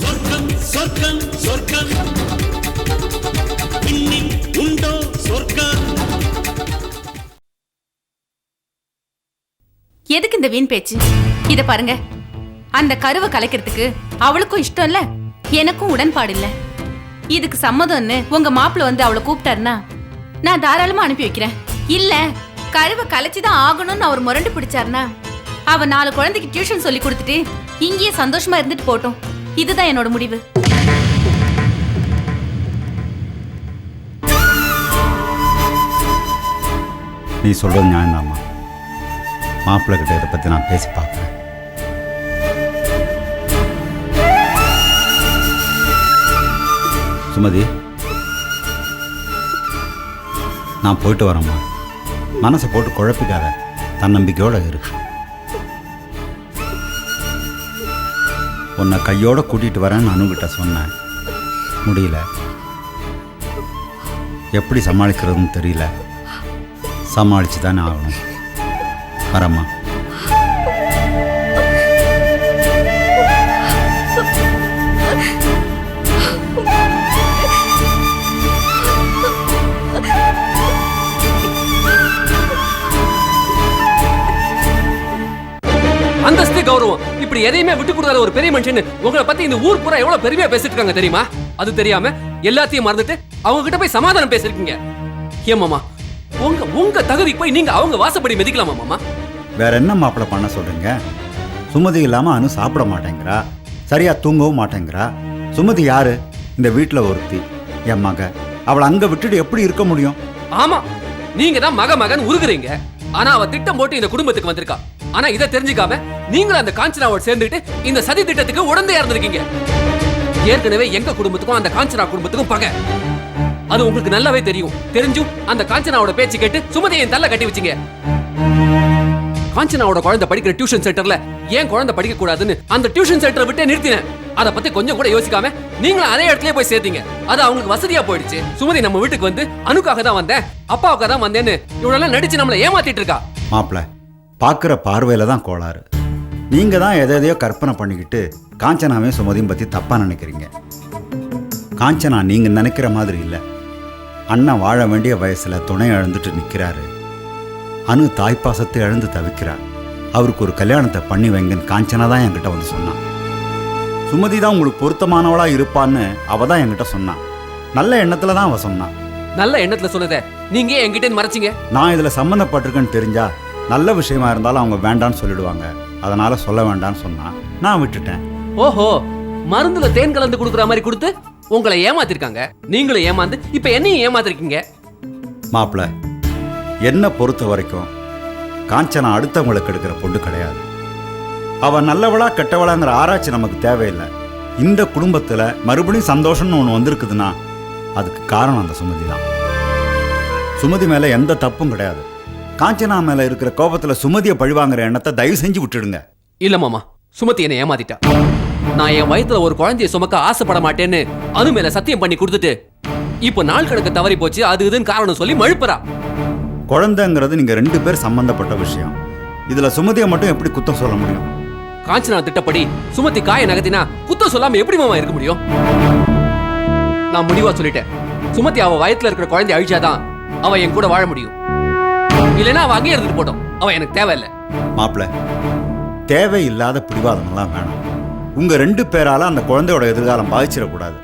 சொர்க்கம் சொர்க்கம் உண்டோ சொர்க்கம்? எதுக்கு இந்த வீண் பேச்சு? இத பாருங்க. அந்த கருவை கலைக்கிறதுக்கு அவளுக்கும் இஷ்டம் இல்ல எனக்கும் உடன்பாடு இல்ல. இதுக்கு சம்மதம்னு உங்க மாப்பிள்ள வந்து அவளை கூப்பிட்டாருன்னா நான் தாராளமா அனுப்பி வைக்கிறேன். இல்ல கருவை கலைச்சுதான் ஆகணும்னு அவர் முரண்டு பிடிச்சாருன்னா அவ நாலு குழந்தைக்கு டியூஷன் சொல்லி கொடுத்துட்டு இங்கேயே சந்தோஷமா இருந்துட்டு போட்டோம் இதுதான் என்னோட முடிவு. நீ சொல்கிறது நியாயம்தாம்மா. மாப்பிள்ளை கிட்ட இதை பத்தி நான் பேசி பார்க்குறேன். சுமதி நான் போயிட்டு வரேம்மா. மனசை போட்டு குழப்பிக்காத. தன்னம்பிக்கையோடு இரு. உன்னை கையோட கூட்டிகிட்டு வரேன்னு அனுகிட்ட சொன்னேன். முடியல. எப்படி சமாளிக்கிறதுன்னு தெரியல. சமாளித்து தானே ஆகணும். வரம்மா. இப்படி எதையுமே விட்டு கொடுக்காத ஒரு பெரிய மனுஷன் உங்களை பத்தி இந்த ஊர் பூரா எவ்வளவு பெருமையா பேசிட்டு இருக்காங்க தெரியுமா? அது தெரியாம எல்லாத்தையும் மறந்துட்டு அவங்க கிட்ட போய் சமாதானம் பேசிருக்கீங்க. ஏன் மாமா? உங்க உங்க தகுதிக்கு போய் நீங்க அவங்க வாசப்படி மிதிக்கலாமா மாமா? வேற என்ன மாப்பிள்ளை பண்ண சொல்றீங்க? சுமதி இல்லாமல் அனு சாப்பிட மாட்டேங்கிறா. சரியா தூங்கவும் மாட்டேங்கிறா. சுமதி யாரு? இந்த வீட்டில் ஒருத்தி. என் மக. அவளை அங்கே விட்டுட்டு எப்படி இருக்க முடியும்? ஆமா. நீங்க தான் மக மகன் உருகுறீங்க. ஆனா அவ திட்டம் போட்டு இந்த குடும்பத்துக்கு வந்திருக்கா. ஆனா இதை தெரிஞ்சுக்காம நீங்களும் அந்த காஞ்சனாவோட சேர்ந்துட்டு இந்த சதி திட்டத்துக்கு உடந்தையா இருந்திருக்கீங்க ஏற்கனவே எங்க குடும்பத்துக்கும் அந்த காஞ்சனா குடும்பத்துக்கும் பகை. அது உங்களுக்கு நல்லாவே தெரியும். தெரிஞ்சும் அந்த காஞ்சனாவோட பேச்சு கேட்டு சுமதியை என் தள்ள கட்டி வச்சீங்க. காஞ்சனாவோட குழந்தை படிக்கிற டியூஷன் சென்டர்ல ஏன் குழந்தை படிக்க கூடாதுன்னு அந்த டியூஷன் சென்டரை விட்டே நிறுத்தினேன். அத பத்தி கொஞ்சம் கூட யோசிக்காம நீங்களும் அதே இடத்துலயே போய் சேர்த்தீங்க அது அவங்களுக்கு வசதியா போயிடுச்சு. சுமதி நம்ம வீட்டுக்கு வந்து அனுக்காக தான் வந்தேன். அப்பாவுக்காக தான் வந்தேன்னு இவ்வளவு நடிச்சு நம்மளை ஏமாத்திட்டு இருக்கா. மாப்பிள்ள பார்க்குற பார்வையில் தான் கோளாறு. நீங்கள் தான் எதை எதையோ கற்பனை பண்ணிக்கிட்டு காஞ்சனாவையும் சுமதியும் பற்றி தப்பாக நினைக்கிறீங்க. காஞ்சனா நீங்கள் நினைக்கிற மாதிரி இல்லை. அண்ணன் வாழ வேண்டிய வயசில் துணை இழந்துட்டு நிற்கிறாரு அனு தாய்ப்பாசத்தை இழந்து தவிக்கிறார். அவருக்கு ஒரு கல்யாணத்தை பண்ணி வைங்கன்னு காஞ்சனா தான் என்கிட்ட வந்து சொன்னான். சுமதி தான் உங்களுக்கு பொருத்தமானவளாக இருப்பான்னு அவ தான் என்கிட்ட சொன்னான் நல்ல எண்ணத்தில் தான் அவ சொன்னான் நல்ல எண்ணத்துல சொன்னதை நீங்க ஏன் என்கிட்ட மறைச்சீங்க? நான் இதில் சம்மந்தப்பட்டிருக்கேன்னு தெரிஞ்சா நல்ல விஷயமா இருந்தாலும் அவங்க வேண்டான்னு சொல்லிடுவாங்க. அதனால சொல்ல வேண்டான்னு சொன்னா நான் விட்டுட்டேன். ஓஹோ மருந்துல தேன் கலந்து கொடுக்குற மாதிரி கொடுத்து உங்களை ஏமாத்திருக்காங்க. நீங்களும் ஏமாந்து இப்ப என்னையும் ஏமாத்திருக்கீங்க? மாப்பிள்ள என்னை பொறுத்த வரைக்கும் காஞ்சனா அடுத்தவங்களுக்கு எடுக்கிற பொண்ணு கிடையாது. அவ நல்லவளா கெட்டவளாங்கிற ஆராய்ச்சி நமக்கு தேவையில்லை. இந்த குடும்பத்தில் மறுபடியும் சந்தோஷம்னு ஒன்று வந்திருக்குதுன்னா அதுக்கு காரணம் அந்த சுமதி தான். சுமதி மேலே எந்த தப்பும் கிடையாது. காஞ்சனா மேலே இருக்கிற கோபத்தில் சுமதியை பழிவாங்கிற எண்ணத்தை தயவு செஞ்சு விட்டுடுங்க. இல்ல மாமா சுமதி என்னை ஏமாத்திட்டா. நான் என் வயித்துல ஒரு குழந்தைய சுமக்க ஆசைப்பட மாட்டேன்னு அனு மேல சத்தியம் பண்ணி கொடுத்துட்டு இப்போ நாள் கணக்கு தவறி போச்சு அது இதுன்னு காரணம் சொல்லி மழுப்புறா. குழந்தைங்கிறது நீங்கள் ரெண்டு பேர் சம்பந்தப்பட்ட விஷயம். இதில் சுமதியை மட்டும் எப்படி குத்தம் சொல்ல முடியும்? காஞ்சனா திட்டப்படி சுமதி காய நகத்தினா குத்தம் சொல்லாம எப்படி மாமா இருக்க முடியும்? நான் முடிவா சொல்லிட்டேன். சுமதி அவ வயத்துல இருக்கிற குழந்தை அழிச்சாதான் அவ என் கூட வாழ முடியும். இல்லைன்னா அவன் அங்கேயே இருந்துட்டு போட்டோம். அவன் எனக்கு தேவையில்லை. மாப்பிள்ள தேவையில்லாத பிடிவாதமெல்லாம் வேணாம். உங்க ரெண்டு பேரால அந்த குழந்தையோட எதிர்காலம் பாதிச்சிடக்கூடாது.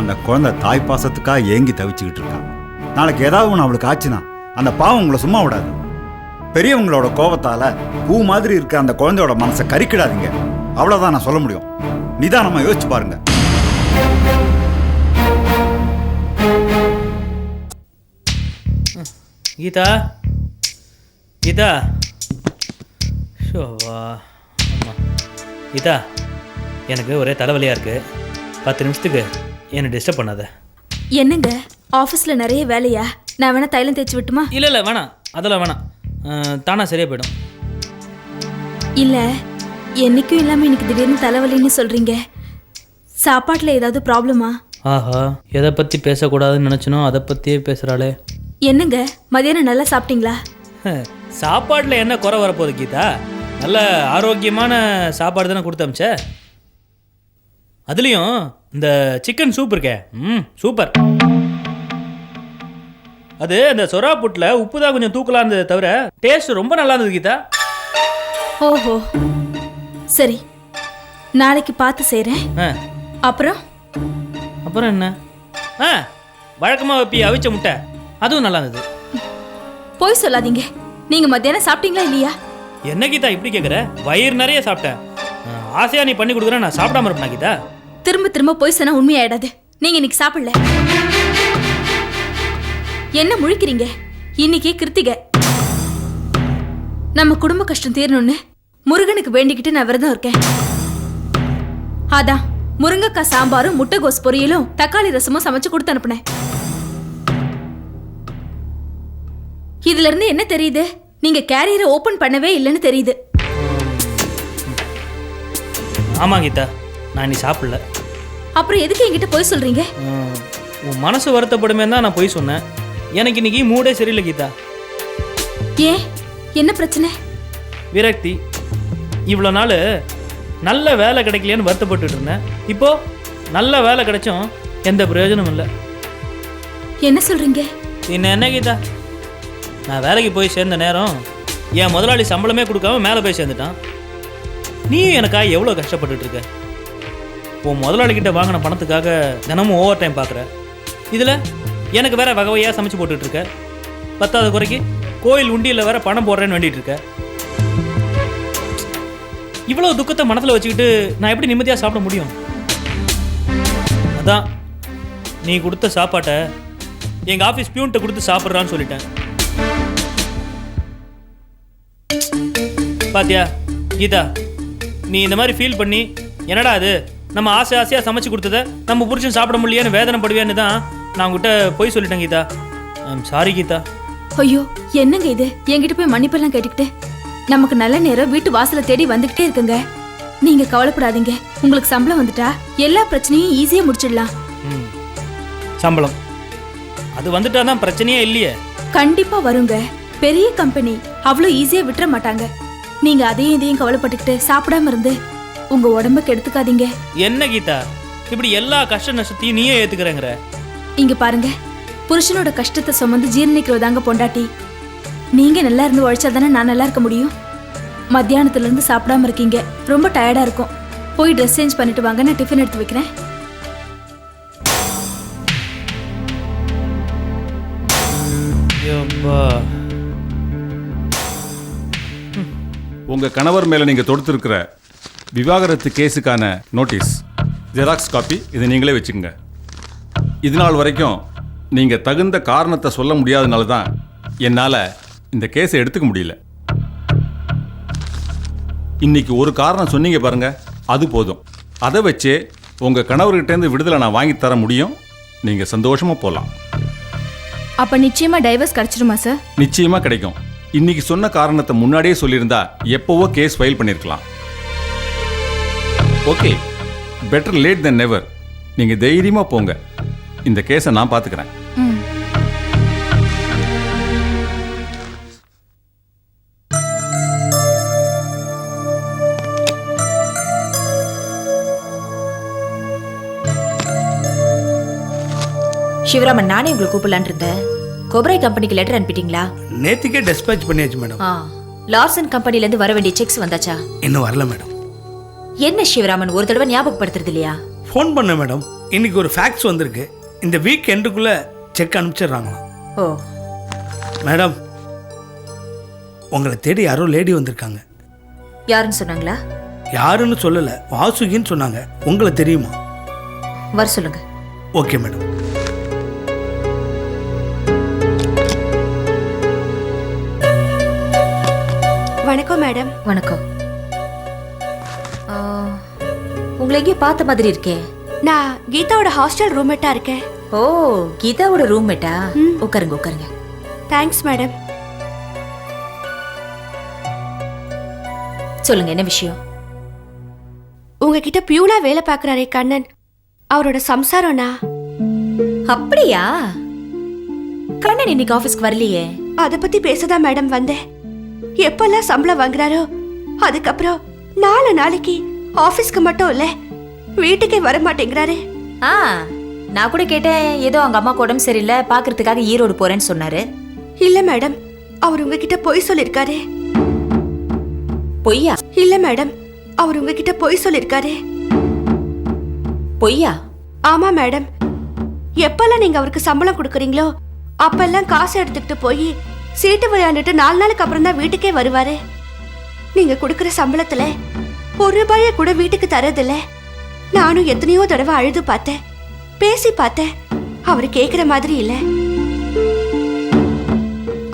அந்த குழந்தை தாய் பாசத்துக்காக ஏங்கி தவிச்சுக்கிட்டு இருக்கான் நாளைக்கு ஏதாவது ஒன்று அவளுக்கு ஆச்சுன்னா அந்த பாவம் உங்களை சும்மா விடாது. பெரியவங்களோட கோபத்தால பூ மாதிரி இருக்க அந்த குழந்தையோட மனசை கறிக்கிடாதீங்க அவ்வளோதான் நான் சொல்ல முடியும். நிதானமாக யோசிச்சு பாருங்கள் கீதா? கீதா? ஷோவா ஆமாம் கீதா எனக்கு ஒரே தலைவலியாக இருக்குது பத்து நிமிஷத்துக்கு என்னை டிஸ்டர்ப் பண்ணாத. என்னங்க? ஆஃபீஸில் நிறைய வேலையா? நான் வேணா தைலம் தேய்ச்சி விட்டுமா? இல்லை இல்லை வேணாம். அதெல்லாம் வேணாம். தானா சரியாக போயிடும். இல்லை என்னைக்கும் இல்லாமல் எனக்கு திடீர்னு தலைவலின்னு சொல்கிறீங்க சாப்பாட்டில் ஏதாவது ப்ராப்ளமா ஆஹா எதை பற்றி பேசக்கூடாதுன்னு நினச்சினோ அதை பற்றியே பேசுகிறாளே என்னங்க? மதியானம் நல்லா சாப்பிட்டீங்களா? சாப்பாட்டில் என்ன குறை வரப்போகுது கீதா? நல்ல ஆரோக்கியமான சாப்பாடு தானே கொடுத்து அமிச்ச? அதுலேயும் இந்த சிக்கன் சூப் இருக்கே. ம் சூப்பர் அது அந்த சொரா புட்டில் உப்பு தான் கொஞ்சம் தூக்கலாக இருந்தது தவிர டேஸ்ட் ரொம்ப நல்லா இருந்தது கீதா. ஓஹோ. சரி நாளைக்கு பார்த்து செய்கிறேன் அப்புறம்? அப்புறம் என்ன? ஆ வழக்கமாக வைப்பி அவிச்ச முட்டை. அதுவும் நல்லா இருந்தது போய் சொல்லாதீங்க. நீங்கள் மத்தியானம் சாப்பிட்டீங்களா இல்லையா? என்ன கீதா இப்படி கேட்குற வயிறு நிறைய சாப்பிட்டேன். ஆசையா நீ பண்ணி கொடுக்குற நான் சாப்பிடாம இருப்பேனா கீதா? திரும்ப திரும்ப போய் சொன்னா உண்மையாயிடாது. நீங்க இன்னைக்கு சாப்பிடல. என்ன முழிக்கிறீங்க? இன்னைக்கு கிருத்திகை. நம்ம குடும்ப கஷ்டம் தீரணும்னு முருகனுக்கு வேண்டிக்கிட்டு நான் விரதம் இருக்கேன். அதான் முருங்கக்காய் சாம்பாரும் முட்டைகோஸ் பொரியலும் தக்காளி ரசமும் சமைச்சு கொடுத்து அனுப்புனேன். இதுல இருந்து என்ன தெரியுது? நீங்க கேரியரை ஓபன் பண்ணவே இல்லைன்னு தெரியுது. ஆமாம் கீதா நான் நீ சாப்பிடல. அப்புறம் எதுக்கு என்கிட்ட போய் சொல்றீங்க? ம், உன் மனசு வருத்தப்படுமே தான் நான் போய் சொன்னேன். எனக்கு இன்னைக்கு மூடே சரியில்லை கீதா. ஏன்? என்ன பிரச்சனை? விரக்தி. இவ்வளோ நாள் நல்ல வேலை கிடைக்கலையேன்னு வருத்தப்பட்டுட்டு இருந்தேன். இப்போ நல்ல வேலை கிடைச்சும் எந்த பிரயோஜனமும் இல்லை. என்ன சொல்றீங்க? என்ன என்ன கீதா? நான் வேலைக்கு போய் சேர்ந்த நேரம் என் முதலாளி சம்பளமே கொடுக்காம மேலே போய் சேர்ந்துட்டான். நீயும் எனக்காக எவ்வளோ கஷ்டப்பட்டுட்டு இருக்க? உன் முதலாளிகிட்ட வாங்கின பணத்துக்காக தினமும் ஓவர் டைம் பார்க்குற இதில் எனக்கு வேற வகை வகையாக சமைச்சு போட்டுட்ருக்க பத்தாவது குறைக்கு கோயில் உண்டியில் வேற பணம் போடுறேன்னு வேண்டிகிட்டு இருக்க. இவ்வளோ துக்கத்தை மனசில் வச்சுக்கிட்டு நான் எப்படி நிம்மதியாக சாப்பிட முடியும்? அதான் நீ கொடுத்த சாப்பாட்டை எங்கள் ஆஃபீஸ் பியூன்ட்ட கொடுத்து சாப்பிட்றான்னு சொல்லிட்டேன். பாத்தியா? கீதா நீ இந்த மாதிரி ஃபீல் பண்ணி என்னடா அது? நம்ம ஆசை ஆசையாக சமைச்சு கொடுத்தத நம்ம புருஷன் சாப்பிட முடியலையேன்னு வேதனைப்படுவேன்னு தான் நான் உங்ககிட்ட போய் சொல்லிட்டேன் கீதா. I'm sorry Geetha. ஐயோ என்னங்க இது? என்கிட்ட போய் மன்னிப்பெல்லாம் கேட்டுக்கிட்டு? நமக்கு நல்ல நேரம் வீட்டு வாசலை தேடி வந்துகிட்டே இருக்குங்க. நீங்க கவலைப்படாதீங்க. உங்களுக்கு சம்பளம் வந்துட்டா எல்லா பிரச்சனையும் ஈஸியா முடிச்சிடலாம். சம்பளம். அது வந்துட்டா தான் பிரச்சனையே இல்லையே. கண்டிப்பா வருங்க. பெரிய கம்பெனி அவ்வளோ ஈஸியா விட்டுற மாட்டாங்க. நீங்க அதையும் இதையும் கவலைப்பட்டுக்கிட்டு சாப்பிடாம இருந்து உங்க உடம்ப கெடுத்துக்காதீங்க என்ன கீதா? இப்படி எல்லா கஷ்ட நஷ்டத்தையும் நீயே ஏற்றுக்கிறேங்கிற இங்க பாருங்க புருஷனோட கஷ்டத்தை சுமந்து ஜீரணிக்கிறதாங்க பொண்டாட்டி. நீங்க நல்லா இருந்து உழைச்சா தானே நான் நல்லா இருக்க முடியும்? மத்தியானத்துல இருந்து சாப்பிடாம இருக்கீங்க ரொம்ப டயர்டா இருக்கும். போய் ட்ரெஸ் சேஞ்ச் பண்ணிட்டு வாங்க நான் டிஃபன் எடுத்து வைக்கிறேன். உங்க கணவர் மேல நீங்க தொடுத்திருக்கிற விவாகரத்து கேஸுக்கான நோட்டீஸ் ஜெராக்ஸ் காப்பி இதை நீங்களே வச்சுக்கோங்க. இது நாள் வரைக்கும் நீங்க தகுந்த காரணத்தை சொல்ல முடியாதனால தான் என்னால் இந்த கேஸை எடுத்துக்க முடியல. இன்னைக்கு ஒரு காரணம் சொன்னீங்க பாருங்க அது போதும். அதை வச்சே உங்க கணவர்கிட்டேருந்து விடுதலை நான் வாங்கி தர முடியும். நீங்க சந்தோஷமா போகலாம் அப்ப நிச்சயமா டைவர்ஸ் கிடைச்சிருமா சார்? நிச்சயமா கிடைக்கும். இன்னைக்கு சொன்ன காரணத்தை முன்னாடியே சொல்லியிருந்தா எப்பவோ கேஸ் ஃபைல் பண்ணிருக்கலாம். Okay better late than never நீங்க தைரியமா போங்க. இந்த கேஸை நான் பாத்துக்கிறேன். சிவராமன் நானே உங்களை கூப்பிடலான் இருந்தேன். கொபரை கம்பெனிக்கு லெட்டர் அனுப்பிட்டீங்களா? நேத்திக்கே டிஸ்பேச் பண்ணியாச்சு மேடம் ஆ. லார்சன் கம்பெனில இருந்து வர வேண்டிய செக்ஸ் வந்தாச்சா? இன்னும் வரல மேடம் என்ன சிவராமன் ஒரு தடவை ஞாபகப்படுத்துறது இல்லையா? ஃபோன் பண்ண மேடம் இன்னைக்கு ஒரு ஃபேக்ஸ் வந்திருக்கு. இந்த வீக் எண்டுக்குள்ள செக் அனுப்பிச்சிடுறாங்களாம். ஓ. மேடம் உங்களை தேடி யாரோ லேடி வந்திருக்காங்க. யாருன்னு சொன்னாங்களா? யாருன்னு சொல்லலை. வாசுகின்னு சொன்னாங்க. உங்களை தெரியுமா? வர சொல்லுங்க. ஓகே மேடம் வணக்கம் மேடம். வணக்கம். உங்களை எங்கேயோ பார்த்த மாதிரி இருக்கே. நான் கீதாவோட ஹாஸ்டல் ரூம்மேட்டா இருக்கேன். ஓ கீதாவோட ரூம்மேட்டா? உட்காருங்க உட்காருங்க. Thanks madam. சொல்லுங்க என்ன விஷயம்? உங்ககிட்ட பியூனா வேலை பார்க்கறாரே கண்ணன். அவரோட சம்சாரம்னா அப்படியா? கண்ணன் இன்னைக்கு ஆபீஸ்க்கு வரலையே. அத பத்தி பேசதான் மேடம் வந்தேன். எப்பெல்லாம் சம்பளம் வாங்குறாரோ அதுக்கப்புறம் நாலு நாளைக்கு ஆபீஸ்க்கு மட்டும் இல்ல வீட்டுக்கே வர மாட்டேங்கிறாரு ஆ நான் கூட கேட்டேன் ஏதோ அவங்க அம்மாக்கு உடம்பு சரியில்லை பார்க்கறதுக்காக ஈரோடு போறேன்னு சொன்னாரு. இல்ல மேடம் அவர் உங்ககிட்ட பொய் சொல்லிருக்காரு. பொய்யா? இல்ல மேடம் அவர் உங்ககிட்ட பொய் சொல்லிருக்காரு. பொய்யா? ஆமா மேடம் எப்பெல்லாம் நீங்க அவருக்கு சம்பளம் கொடுக்குறீங்களோ அப்பெல்லாம் காசு எடுத்துக்கிட்டு போய் சீட்டு விளையாண்டுட்டு நாலு நாளுக்கு அப்புறம் தான் வீட்டுக்கே வருவாரு. நீங்க கொடுக்குற சம்பளத்துல ஒரு ரூபாய கூட வீட்டுக்கு தரதில்ல நானும் எத்தனையோ தடவை அழுது பார்த்தேன். பேசி பார்த்தேன். அவர் கேக்குற மாதிரி இல்ல.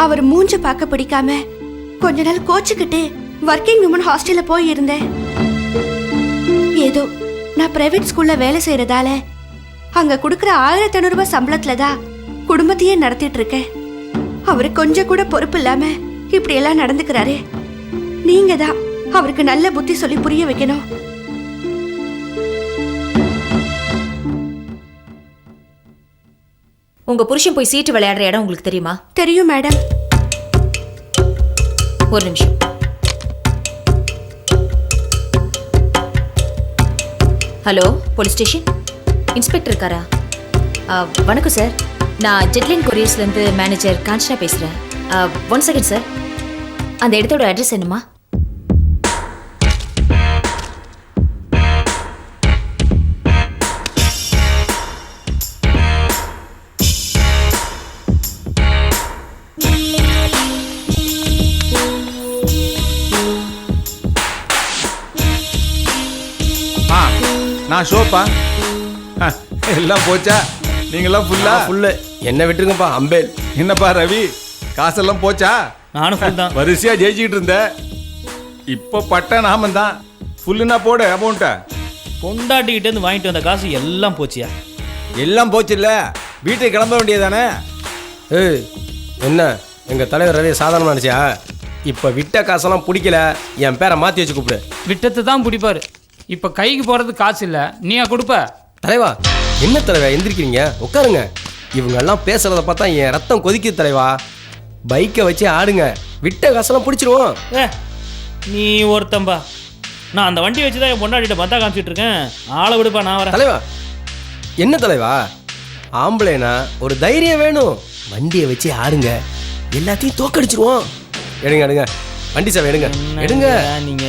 அவர் மூஞ்ச பார்க்க பிடிக்காம கொஞ்ச நாள் கோச்சுக்கிட்டு ஒர்க்கிங் உமன் ஹாஸ்டல்ல போய் இருந்தேன் ஏதோ நான் பிரைவேட் ஸ்கூல்ல வேலை செய்யறதால அங்க கொடுக்குற ஆயிரத்தி ஐநூறு ரூபாய் சம்பளத்துல தான் குடும்பத்தையே நடத்திட்டு இருக்கேன். அவரு கொஞ்சம் கூட பொறுப்பு இல்லாம இப்படி எல்லாம் நடந்துக்கிறாரு. நீங்க தான் அவருக்கு நல்ல புத்தி சொல்லி புரிய வைக்கணும். உங்க புருஷன் போய் சீட்டு விளையாடுற இடம் உங்களுக்கு தெரியுமா? தெரியும் மேடம். ஒரு நிமிஷம். Hello police station? இன்ஸ்பெக்டர் இருக்காரா? வணக்கம் சார். நான் ஜெட்லின் கொரியர்ஸ்லேருந்து மேனேஜர் காஞ்சனா பேசுகிறேன் ஒன் செகண்ட் சார் அந்த இடத்தோட அட்ரஸ் என்னம்மா? ஆ நான் ஷோப்பா? ஆ, எல்லாம் போச்சா? நீங்களாம் ஃபுல்லா ஃபுல்லு என்ன விட்டுருங்கப்பா அம்பேல். என்னப்பா ரவி? காசெல்லாம் போச்சா? நானும் ஃபுல் தான். வரிசையா ஜெயிச்சுக்கிட்டு இருந்த. இப்போ பட்ட நாமம் தான். ஃபுல்லுனா போடு அமௌண்ட்டை பொண்டாட்டிக்கிட்டே இருந்து வாங்கிட்டு வந்த காசு எல்லாம் போச்சியா? எல்லாம் போச்சு இல்ல வீட்டுக்கு கிளம்ப வேண்டியதானே ஏய் என்ன? எங்க தலைவர் ரவி சாதாரணமா நினைச்சியா? இப்ப விட்ட காசெல்லாம் பிடிக்கல. என் பேரை மாத்தி வச்சு கூப்பிடு. விட்டத்தை தான் பிடிப்பாரு. இப்போ கைக்கு போகிறது காசு இல்லை. நீயா கொடுப்ப. தலைவா என்ன தலைவா எந்திரிக்கிறீங்க? உட்காருங்க. இவங்க எல்லாம் பேசுறத பார்த்தா என் ரத்தம் கொதிக்குது தலைவா. பைக்கை வச்சு ஆடுங்க. விட்ட காசெல்லாம் பிடிச்சிருவோம். ஏ நீ ஒருத்தம்பா. நான் அந்த வண்டி வச்சு தான் என் பொண்டாட்டிட்ட பத்தா காமிச்சிட்டு இருக்கேன் ஆளை விடுப்பா நான் வரேன். தலைவா என்ன தலைவா? ஆம்பளைனா ஒரு தைரியம் வேணும். வண்டியை வச்சு ஆடுங்க. எல்லாத்தையும் தோக்கடிச்சிருவோம். எடுங்க எடுங்க. வண்டி சாவி எடுங்க. எடுங்க. நீங்க?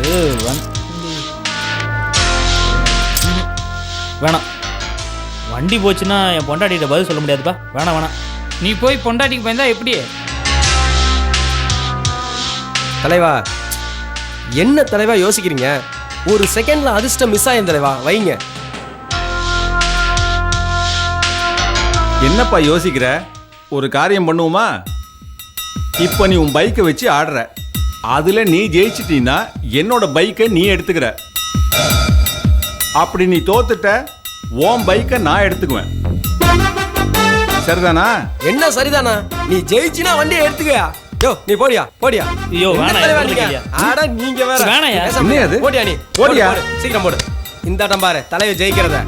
இது வேணாம். வண்டி போச்சுன்னா என் பொண்டாட்டிகிட்ட பதில் சொல்ல முடியாதுப்பா. வேணாம் வேணாம். நீ போய் பொண்டாட்டிக்கு பயந்தா எப்படி? தலைவா என்ன தலைவா யோசிக்கிறீங்க? ஒரு செகண்ட்ல அதிர்ஷ்டம் மிஸ் ஆயும் தலைவா வைங்க. என்னப்பா யோசிக்கிற? ஒரு காரியம் பண்ணுவோமா? இப்போ நீ உன் பைக்கை வச்சு ஆடுற. அதுல நீ ஜெயிச்சிட்டீன்னா என்னோட பைக்கை நீ எடுத்துக்கிற. அப்படி நீ தோத்துட்ட உன் பைக்கை நான் எடுத்துக்குவேன் சரிதானா என்ன சரிதானா நீ ஜெயிச்சினா வண்டியை எடுத்துக்க யோ நீ போடியா போடியா ஐயோ, என்ன வேணாம், எனக்கு நீங்க? இல்லையா? அட நீங்க வேற வேணாயா? என்னையா அது? போடியா நீ போடியா? போடு, போடு. சீக்கிரம் போடு இந்த ஆட்டம் பாரு தலைவர் ஜெயிக்கிறத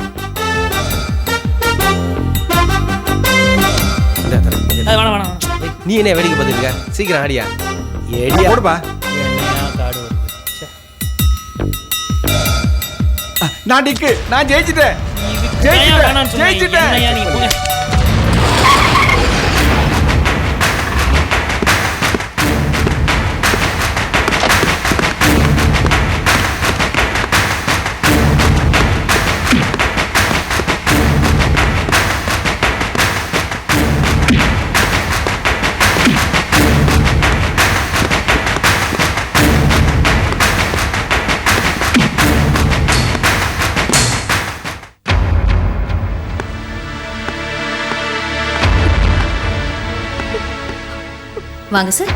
வேணாம் வேணாம் நீ என்ன வேடிக்கை பார்த்துருக்க சீக்கிரம் ஆடியா ஏடியா போடுப்பா. நான் டிக்கு நான் ஜெயிச்சிட்டேன் ஜெயிச்சிட்டேன் ஜெயிச்சிட்டேன் வாங்க சார்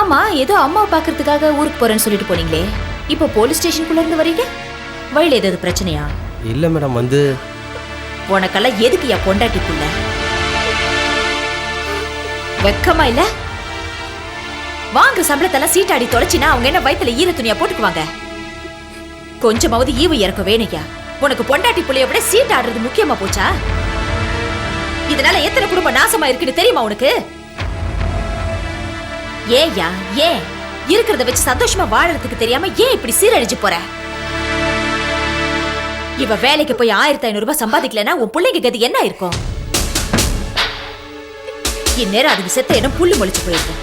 ஆமா ஏதோ அம்மாவை பார்க்கறதுக்காக ஊருக்கு போறேன்னு சொல்லிட்டு போனீங்களே. இப்போ போலீஸ் ஸ்டேஷனுக்குள்ள இருந்து வரீங்க? வழியில ஏதாவது பிரச்சனையா? இல்ல மேடம் வந்து உனக்கெல்லாம் எதுக்கு என் பொண்டாட்டி புள்ள வெக்கமா இல்ல? வாங்க சம்பளத்தெல்லாம் சீட்டாடி தொலைச்சினா அவங்க என்ன வயித்துல ஈர துணியா போட்டுக்குவாங்க? கொஞ்சமாவது ஈவு இறக்க வேணையா உனக்கு பொண்டாட்டி புள்ளைய விட சீட் ஆடுறது முக்கியமா போச்சா? இதனால எத்தனை குடும்பம் நாசமா இருக்குன்னு தெரியுமா உனக்கு? ஏயா ஏன் இருக்கிறத வச்சு சந்தோஷமா வாழறதுக்கு தெரியாம ஏன் இப்படி சீரழிஞ்சு போற? இவ வேலைக்கு போய் ஆயிரத்தி ஐநூறு ரூபாய் சம்பாதிக்கலன்னா உன் பிள்ளைங்க கதி என்ன இருக்கும்? இந்நேரம் அதுக்கு செத்த இடம் புல்லு முளைச்சு போயிருக்கு.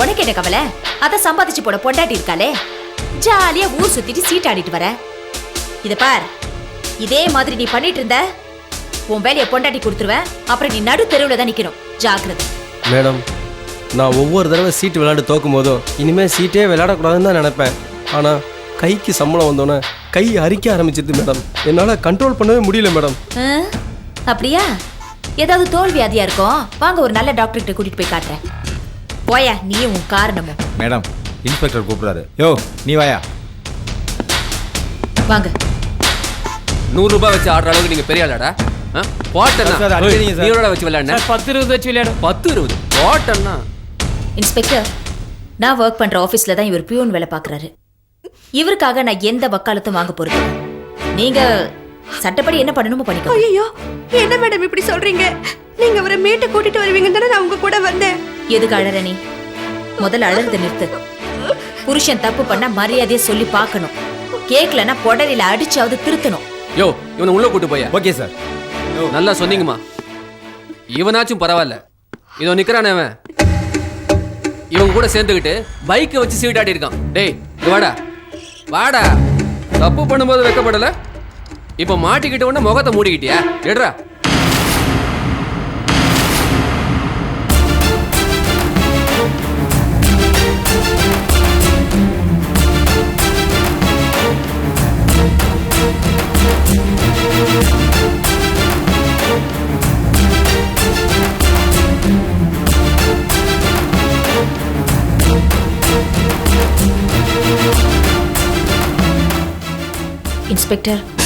உனக்கு என்ன கவலை? அத சம்பாதிச்சு போட பொண்டாட்டி இருக்காளே. ஜாலியா ஊர் சுத்திட்டு சீட்டாடிட்டு வர. இத பார். இதே மாதிரி நீ பண்ணிட்டு இருந்த உன் வேலையை பொண்டாட்டி கொடுத்துருவேன் அப்புறம் நீ நடு தெருவில் தான் நிக்கணும். ஜாக்கிரதை. மேடம் நான் ஒவ்வொரு தடவை சீட்டு விளையாண்டு தோக்கும் போதும் இனிமேல் சீட்டே விளையாடக்கூடாதுன்னு தான் நினைப்பேன். ஆனால் கைக்கு சம்பளம் வந்தோன்னே கை அரிக்க ஆரம்பிச்சிது மேடம். என்னால் கண்ட்ரோல் பண்ணவே முடியல மேடம்? அப்படியா? ஏதாவது தோல் வியாதியா இருக்கும் வாங்க ஒரு நல்ல டாக்டர் கிட்ட கூட்டிட்டு போய் காட்டுறேன். போயா நீயும் உன் காரணமும். மேடம் இன்ஸ்பெக்டர் கூப்பிடுறாரு. யோ நீ வாயா. வாங்க. நூறு ரூபாய் வச்சு ஆடுற அளவுக்கு நீங்க பெரிய ஆளாடா? போட்டேன்னா வச்சு விளையாடுன? சார் பத்து இருபது வச்சு விளையாடும் பத்து இருபது போட்டேன்னா இன்ஸ்பெக்டர் நான் ஒர்க் பண்ற ஆபீஸ்ல தான் இவர் பியூன் வேலை பார்க்கறாரு. இவருக்காக நான் எந்த வக்காலத்தும் வாங்க போறது. நீங்க சட்டப்படி என்ன பண்ணணுமோ பண்ணிக்கோ ஐயோ என்ன மேடம் இப்படி சொல்றீங்க? நீங்க அவரை மீட்டு கூட்டிட்டு வருவீங்கன்னு தானே நான் உங்க கூட வந்தேன். எதுக்கு அழற நீ? முதல்ல அழறத நிறுத்து. புருஷன் தப்பு பண்ணா மரியாதையை சொல்லி பார்க்கணும். கேக்கலன்னா பொடரில அடிச்சாவது திருத்தணும். யோ இவனை உள்ள கூட்டு போயா? Okay sir. நல்லா சொன்னீங்கம்மா. இவனாச்சும் பரவாயில்ல. இதோ நிக்கிறானே அவன். இவன் கூட சேர்ந்துக்கிட்டு பைக்கை வச்சு சீட்டாடி இருக்கான். டேய் வாடா. வாடா. தப்பு பண்ணும்போது வெக்கப்படல. இப்ப மாட்டிக்கிட்ட உடனே முகத்தை மூடிக்கிட்டியா? எடுறா. இன்ஸ்பெக்டர்